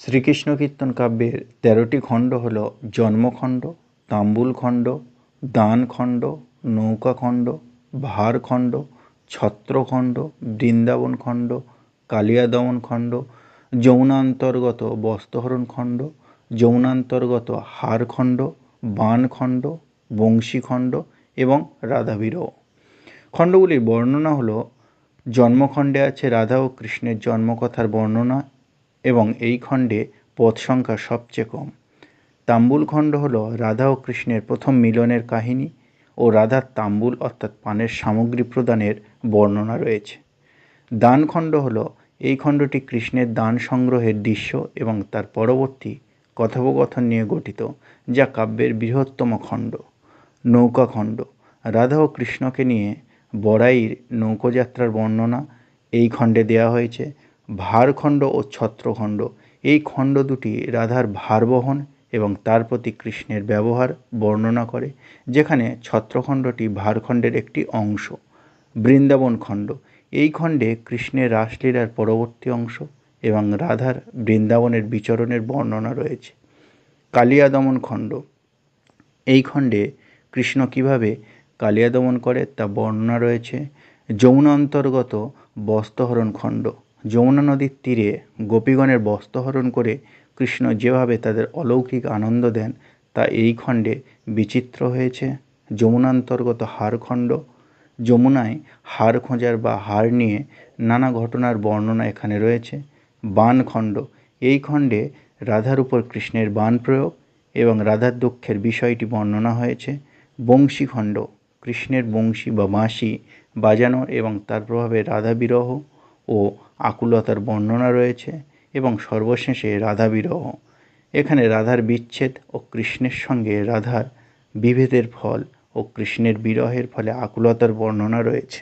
শ্রীকৃষ্ণ কীর্তন কাব্যের তেরোটি খণ্ড হল জন্মখণ্ড তাম্বুলখণ্ড দানখণ্ড নৌকাখণ্ড ভারখণ্ড ছত্রখণ্ড বৃন্দাবনখণ্ড কালিয়াদমনখণ্ড যৌনান্তর্গত বস্ত্রহরণখণ্ড যৌনান্তর্গত হারখণ্ড বাণখণ্ড বংশীখণ্ড এবং রাধাবিরহ। খণ্ডগুলির বর্ণনা হল, জন্মখণ্ডে আছে রাধা ও কৃষ্ণের জন্মকথার বর্ণনা এবং এই খণ্ডে পদ সংখ্যা সবচেয়ে কম। তাম্বুল খণ্ড হল রাধা ও কৃষ্ণের প্রথম মিলনের কাহিনী ও রাধার তাম্বুল অর্থাৎ পানের সামগ্রী প্রদানের বর্ণনা রয়েছে। দান খণ্ড হল, এই খণ্ডটি কৃষ্ণের দান সংগ্রহের দৃশ্য এবং তার পরবর্তী কথোপকথন নিয়ে গঠিত, যা কাব্যের বৃহত্তম খণ্ড, নৌকা খণ্ড। রাধা ও কৃষ্ণকে নিয়ে বড়াইয়ের নৌকোযাত্রার বর্ণনা এই খণ্ডে দেওয়া হয়েছে। ভারখণ্ড ও ছত্রখণ্ড। এই খণ্ড দুটি রাধার ভার বহন এবং তার প্রতি কৃষ্ণের ব্যবহার বর্ণনা করে, যেখানে ছত্রখণ্ডটি ভারখণ্ডের একটি অংশ, বৃন্দাবন খণ্ড। এই খণ্ডে কৃষ্ণের রাসলীলার পরবর্তী অংশ এবং রাধার বৃন্দাবনের বিচরণের বর্ণনা রয়েছে। কালিয়া দমন খণ্ড। এই খণ্ডে কৃষ্ণ কীভাবে কালিয়া দমন করে তা বর্ণনা রয়েছে। যমুনা অন্তর্গত বস্ত্রহরণ খণ্ড। যমুনা নদীর তীরে গোপীগণের বস্ত্রহরণ করে কৃষ্ণ যেভাবে তাদের অলৌকিক আনন্দ দেন, তা এই খণ্ডে বিচিত্র হয়েছে। যমুনান্তর্গত হারখণ্ড যমুনায় হার খোঁজার বা হার নিয়ে নানা ঘটনার বর্ণনা এখানে রয়েছে। বাণখণ্ড এই খণ্ডে রাধার উপর কৃষ্ণের বাণ প্রয়োগ এবং রাধার দুঃখের বিষয়টি বর্ণনা হয়েছে। বংশীখণ্ড কৃষ্ণের বংশী বা বাঁশি বাজানো এবং তার প্রভাবে রাধা বিরহ ও আকুলতার বর্ণনা রয়েছে এবং সর্বশেষে রাধা বিরহ এখানে রাধার বিচ্ছেদ ও কৃষ্ণের সঙ্গে রাধার বিভেদের ফল ও কৃষ্ণের বিরহের ফলে আকুলতার বর্ণনা রয়েছে।